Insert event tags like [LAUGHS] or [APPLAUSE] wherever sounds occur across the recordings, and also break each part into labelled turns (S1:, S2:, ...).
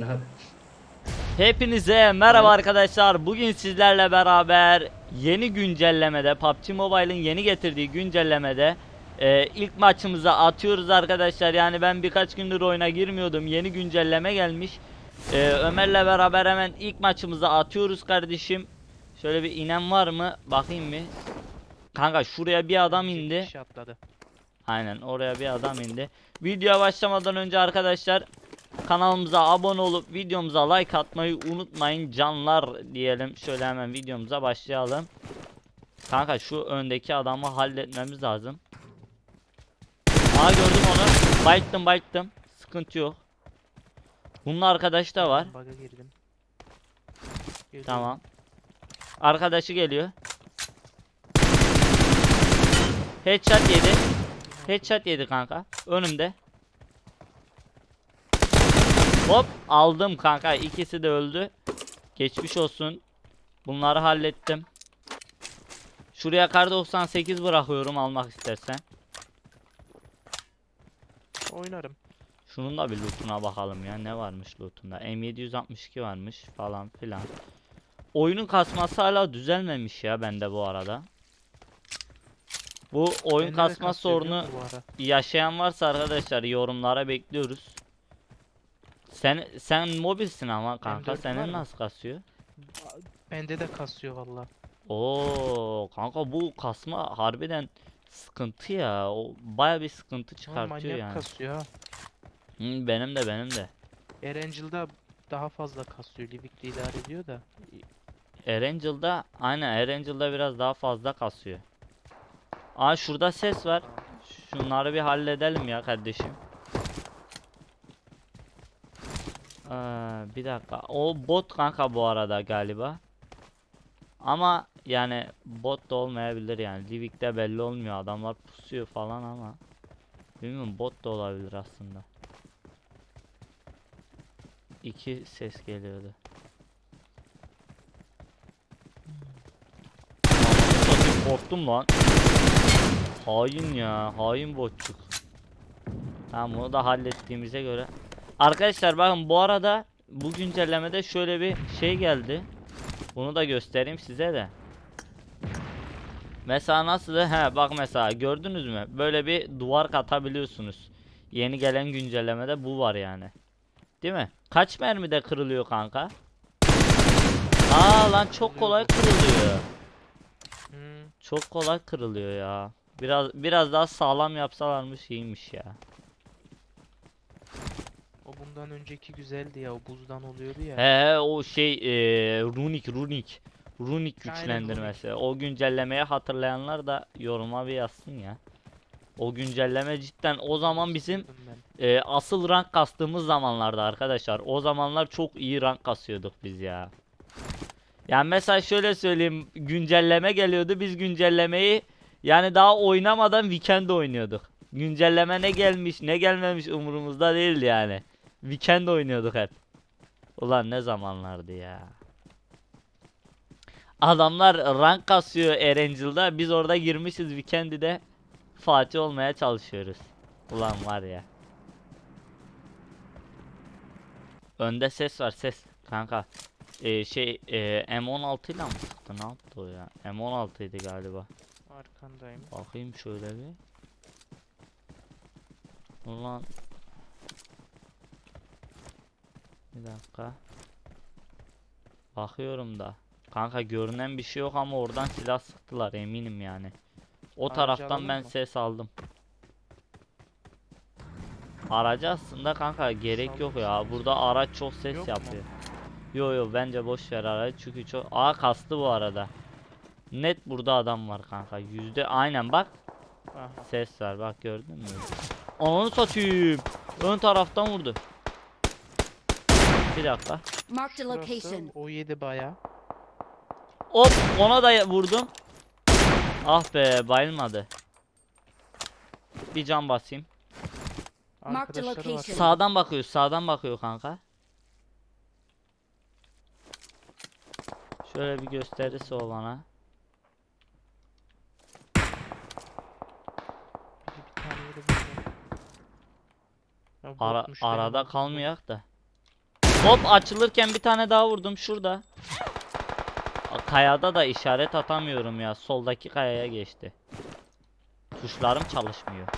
S1: Aynen abi.
S2: Hepinize merhaba arkadaşlar. Bugün sizlerle beraber yeni güncellemede PUBG Mobile'ın yeni getirdiği güncellemede e, ilk maçımıza atıyoruz arkadaşlar. Yani ben birkaç gündür oyuna girmiyordum. Yeni güncelleme gelmiş. E, Ömer'le beraber hemen ilk maçımıza atıyoruz kardeşim. Şöyle bir inen var mı? Bakayım bir. Kanka şuraya bir adam indi. Aynen oraya bir adam indi. Videoya başlamadan önce arkadaşlar kanalımıza abone olup videomuza like atmayı unutmayın canlar diyelim. Şöyle hemen videomuza başlayalım. Kanka şu öndeki adamı halletmemiz lazım. Aa gördüm onu. Bayıttım bayıttım. Sıkıntı yok. Bunun arkadaşı da var.
S3: Girdim. Geliyorum.
S2: Tamam. Arkadaşı geliyor. Headshot yedi. Headshot yedi kanka. Önümde. Hop aldım kanka. İkisi de öldü. Geçmiş olsun. Bunları hallettim. Şuraya kar 98 bırakıyorum almak istersen.
S3: Oynarım.
S2: Şunun da bir lootuna bakalım ya. Ne varmış lootunda? M762 varmış falan filan. Oyunun kasması hala düzelmemiş ya bende bu arada. Bu oyun
S3: Bende
S2: kasma sorunu yaşayan varsa arkadaşlar yorumlara bekliyoruz. Sen sen mobilsin ama kanka
S3: M4 var
S2: senin
S3: mı?
S2: nasıl kasıyor?
S3: Bende de kasıyor valla.
S2: Oo kanka bu kasma harbiden sıkıntı ya. O baya bir sıkıntı çıkartıyor
S3: manyak
S2: yani.
S3: kasıyor ha.
S2: Hı, benim de benim de.
S3: Erangel'da daha fazla kasıyor. Livik'te idare ediyor da.
S2: Erangel'da aynen Erangel'da biraz daha fazla kasıyor. Aa şurada ses var. Şunları bir halledelim ya kardeşim. Aa, bir dakika. O bot kanka bu arada galiba. Ama yani bot da olmayabilir yani. Livik'te belli olmuyor. Adamlar pusuyor falan ama. Bilmiyorum bot da olabilir aslında. İki ses geliyordu. Korktum lan. Hain ya. Hain botçuk. Tamam bunu da hallettiğimize göre. Arkadaşlar bakın bu arada bu güncellemede şöyle bir şey geldi. Bunu da göstereyim size de. Mesela nasıl? He bak mesela gördünüz mü? Böyle bir duvar katabiliyorsunuz. Yeni gelen güncellemede bu var yani. Değil mi? Kaç mermide kırılıyor kanka? Aa lan çok kolay kırılıyor. Çok kolay kırılıyor ya. Biraz biraz daha sağlam yapsalarmış iyiymiş ya.
S3: O bundan önceki güzeldi ya. O buzdan oluyordu ya.
S2: He o şey eee runik runik. Runik
S3: Aynen,
S2: güçlendirmesi. O güncellemeyi hatırlayanlar da yoruma bir yazsın ya. O güncelleme cidden o zaman bizim eee, asıl rank kastığımız zamanlarda arkadaşlar. O zamanlar çok iyi rank kasıyorduk biz ya. Yani mesela şöyle söyleyeyim güncelleme geliyordu biz güncellemeyi yani daha oynamadan weekend oynuyorduk. Güncelleme ne gelmiş ne gelmemiş umurumuzda değil yani. Weekend oynuyorduk hep. Ulan ne zamanlardı ya. Adamlar rank kasıyor Erangel'da biz orada girmişiz Weekend'de Fatih olmaya çalışıyoruz. Ulan var ya. Önde ses var ses kanka. Ee, şey ee, M16 ile mi sıktı ne yaptı o ya? M16 idi galiba.
S3: Arkandayım.
S2: Bakayım şöyle bir. Ulan. Bir dakika. Bakıyorum da. Kanka görünen bir şey yok ama oradan silah sıktılar eminim yani. O
S3: Aracı
S2: taraftan ben
S3: mı?
S2: ses aldım. Aracı aslında kanka gerek yok ya. Burada araç çok ses
S3: Yok mu?
S2: yapıyor. Yo yo bence boş ver aracı çünkü çok Aa kastı bu arada. Net burada adam var kanka. Yüzde aynen bak.
S3: Aha.
S2: Ses var bak gördün mü? Ananı satayım. Ön taraftan vurdu. Bir dakika.
S4: Marked a
S3: Şurası,
S4: location.
S3: o yedi baya.
S2: Hop ona da vurdum. Ah be bayılmadı. Bir can basayım.
S4: Mark the
S3: Arkadaşları var.
S4: location.
S2: Sağdan bakıyor sağdan bakıyor kanka. Şöyle bir gösterisi olana.
S3: Bir tane. Ya
S2: Ara,
S3: botmuş benim
S2: arada kalmayak da. Hop açılırken bir tane daha vurdum şurada. Kayada da işaret atamıyorum ya. Soldaki kayaya geçti. Tuşlarım çalışmıyor.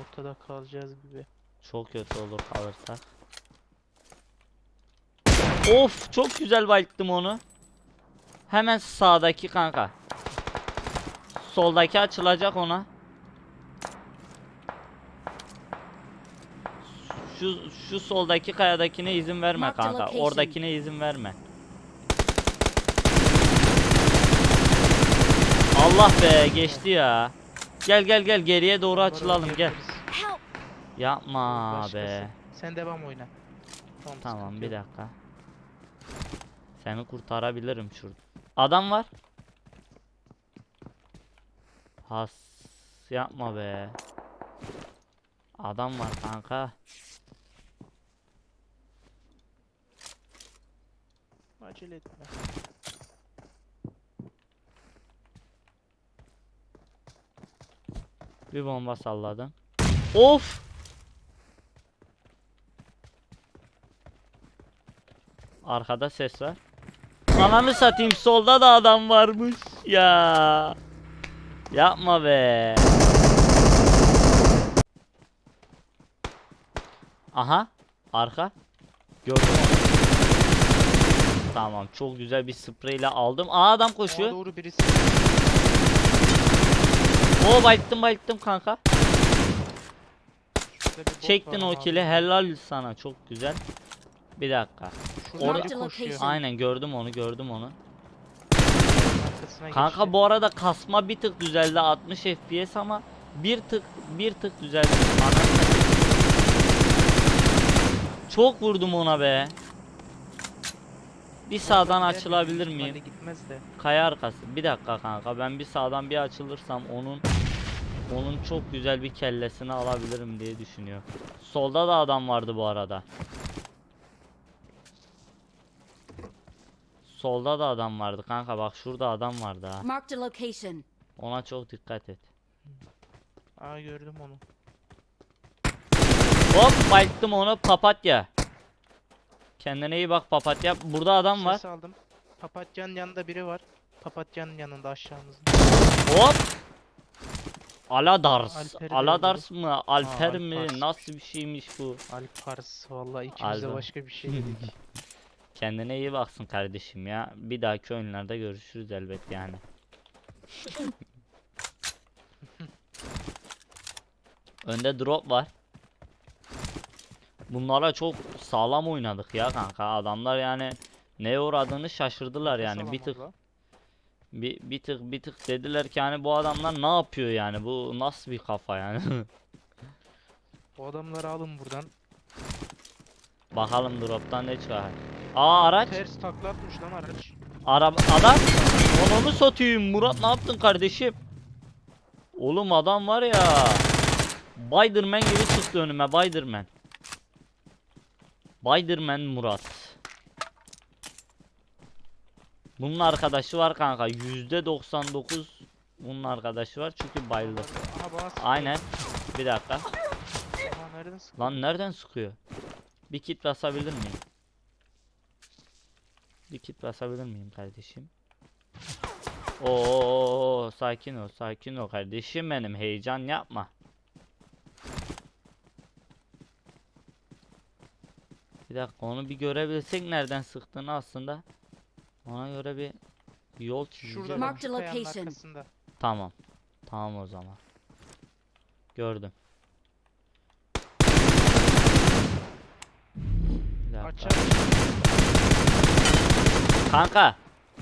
S3: Ortada kalacağız gibi.
S2: Çok kötü olur kalırsak. Of çok güzel bayılttım onu. Hemen sağdaki kanka. Soldaki açılacak ona. Şu şu soldaki kayadakine izin verme
S4: Mark the
S2: kanka.
S4: location.
S2: Oradakine izin verme. Allah be geçti ya. Gel gel gel geriye doğru açılalım gel.
S4: Help!
S2: Yapma
S3: Başkası.
S2: be.
S3: Sen devam oyna. Tamam,
S2: Tamam
S3: sıkıntı
S2: bir
S3: yok.
S2: dakika. Seni kurtarabilirim şurada. Adam var. Has yapma be. Adam var kanka.
S3: Acele etme.
S2: Bir bomba salladım. Of! Arkada ses var. Ananı satayım solda da adam varmış ya. Yapma be. Aha arka. Gördüm. Tamam çok güzel bir spreyle aldım. Aa adam koşuyor.
S3: doğru birisi.
S2: Oo bayıttım bayıttım kanka. Çektin o kili helal sana çok güzel. Bir dakika. Orada-
S3: koşuyor.
S2: Aynen gördüm onu gördüm onu. Kanka
S3: geçti.
S2: bu arada kasma bir tık düzeldi 60 FPS ama bir tık bir tık düzeldi. Çok vurdum ona be. Bir sağdan açılabilir miyim?
S3: ihtimalle Gitmez de.
S2: Kaya arkası. Bir dakika kanka ben bir sağdan bir açılırsam onun onun çok güzel bir kellesini alabilirim diye düşünüyor. Solda da adam vardı bu arada. Solda da adam vardı kanka bak şurada adam vardı ha.
S4: Marked a location.
S2: Ona çok dikkat et.
S3: Aa gördüm onu.
S2: Hop bayıttım onu papatya. Kendine iyi bak papatya. Burada adam var.
S3: Ses aldım. Papatyanın yanında biri var. Papatyanın yanında aşağımızda.
S2: Hop. Aladars.
S3: Alper'i
S2: Aladars mı? Alper mi?
S3: Alpars.
S2: Nasıl bir şeymiş bu?
S3: Alpars vallahi ikimiz de başka bir şey dedik. [LAUGHS]
S2: Kendine iyi baksın kardeşim ya. Bir dahaki oyunlarda görüşürüz elbet yani. [LAUGHS] Önde drop var. Bunlara çok sağlam oynadık ya kanka. Adamlar yani neye uğradığını şaşırdılar yani. Bir tık bir, bir tık bir tık dediler ki hani bu adamlar ne yapıyor yani? Bu nasıl bir kafa yani? [LAUGHS]
S3: Bu adamları alın buradan.
S2: Bakalım drop'tan ne çıkar. Aa araç.
S3: Ters takla atmış lan araç.
S2: Araba adam onu satayım Murat ne yaptın kardeşim? Oğlum adam var ya. Spiderman gibi çıktı önüme Spiderman. Spiderman Murat. Bunun arkadaşı var kanka %99 bunun arkadaşı var çünkü bayıldı. Aynen. Bir dakika.
S3: Aha nereden sıkıyor?
S2: Lan nereden sıkıyor? Bir kit basabilir miyim? Bir kit basabilir miyim kardeşim? Oo sakin ol sakin ol kardeşim benim heyecan yapma. Bir dakika onu bir görebilsek nereden sıktığını aslında ona göre bir yol çizeceğim.
S3: Şurada
S4: Mark the location.
S3: arkasında.
S2: Tamam. Tamam o zaman. Gördüm.
S3: Açar.
S2: Kanka.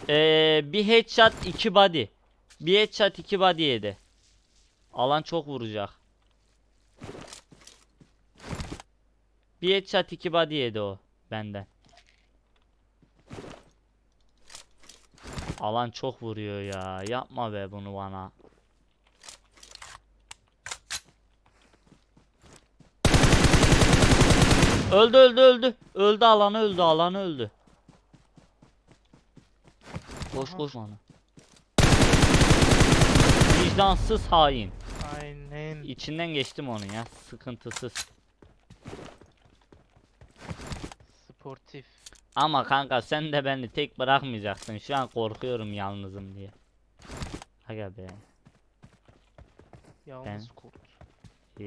S2: Ee, bir headshot iki body. Bir headshot iki body yedi. Alan çok vuracak. Bir headshot iki body yedi o benden. Alan çok vuruyor ya. Yapma be bunu bana. Öldü öldü öldü. Öldü alanı öldü alanı öldü. Koş koş onu. Vicdansız hain.
S3: Aynen.
S2: İçinden geçtim onun ya. Sıkıntısız.
S3: Sportif.
S2: Ama kanka sen de beni tek bırakmayacaksın. Şu an korkuyorum yalnızım diye. Aga be.
S3: Yalnız kurt.
S2: Ee,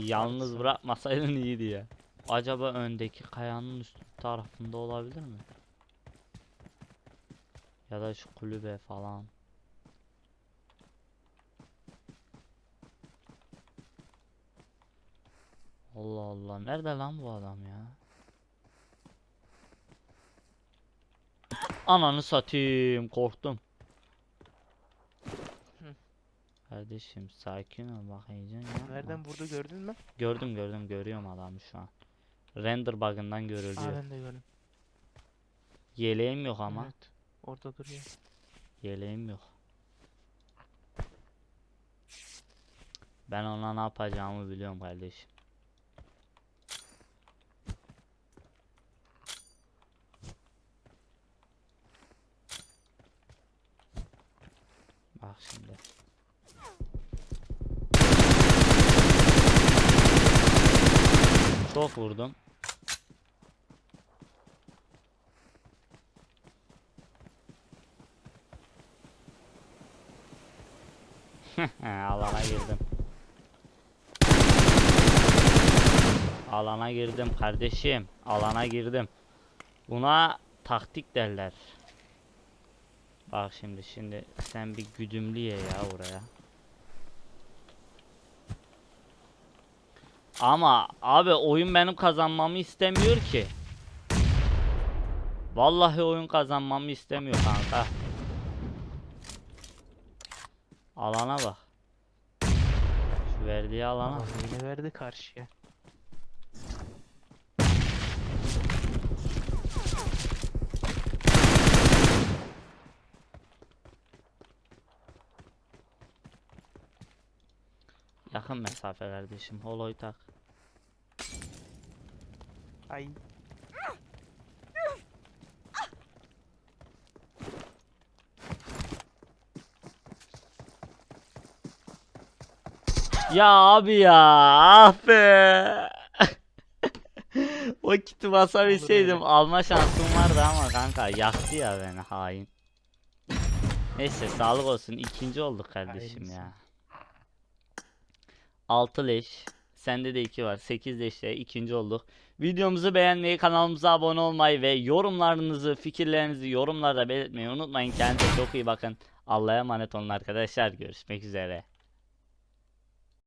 S2: yalnız bırakmasaydın iyiydi ya. Acaba öndeki kayanın üst tarafında olabilir mi? Ya da şu kulübe falan. Allah Allah. Nerede lan bu adam ya? Ananı satayım. Korktum.
S3: Hı.
S2: Kardeşim sakin ol bak heyecan yapma.
S3: Nereden vurdu gördün mü?
S2: Gördüm gördüm görüyorum adamı şu an. Render bug'ından
S3: Aa
S2: görülüyor.
S3: ben de gördüm.
S2: Yeleğim yok ama.
S3: Evet. Orada duruyor.
S2: Yeleğim yok. Ben ona ne yapacağımı biliyorum kardeşim. Bak şimdi. Çok vurdum. [LAUGHS] Alana girdim. Alana girdim kardeşim. Alana girdim. Buna taktik derler. Bak şimdi şimdi sen bir güdümlü ye ya oraya. Ama abi oyun benim kazanmamı istemiyor ki. Vallahi oyun kazanmamı istemiyor kanka. Alana bak. Şu verdiği alana.
S3: Yine verdi karşıya.
S2: Yakın mesafe kardeşim. Holoy tak.
S3: Ay.
S2: Ya abi ya. Ah be. [LAUGHS] o kiti basabilseydim alma şansım vardı ama kanka yaktı ya beni hain. Neyse sağlık olsun. ikinci olduk kardeşim
S3: Hayırlısı.
S2: ya. 6 leş. Sende de 2 var. 8 leşle ikinci olduk. Videomuzu beğenmeyi, kanalımıza abone olmayı ve yorumlarınızı, fikirlerinizi yorumlarda belirtmeyi unutmayın. Kendinize çok iyi bakın. Allah'a emanet olun arkadaşlar. Görüşmek üzere.